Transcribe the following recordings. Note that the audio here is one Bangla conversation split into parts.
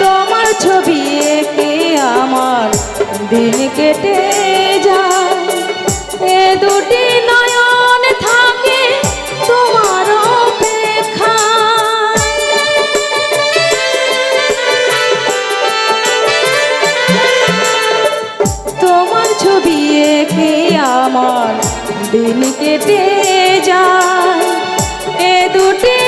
তোমার ছবি এঁকে আমার দিন কেটে যায়। এ দুটি তোমার আমার দিন কেটে যায়। দুটি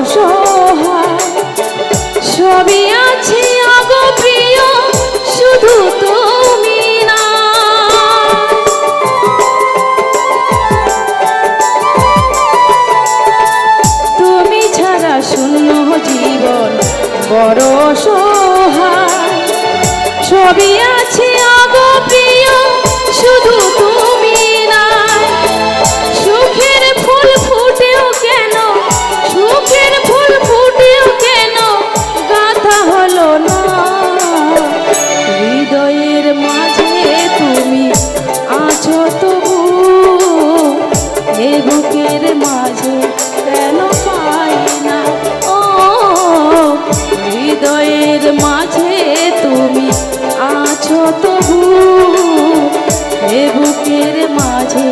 অসহায়। সবই আছে শুধু তুমি ছাড়া শূন্য জীবন বড় অসহায়। সবই আছে আগো তবু এ বুকের মাঝে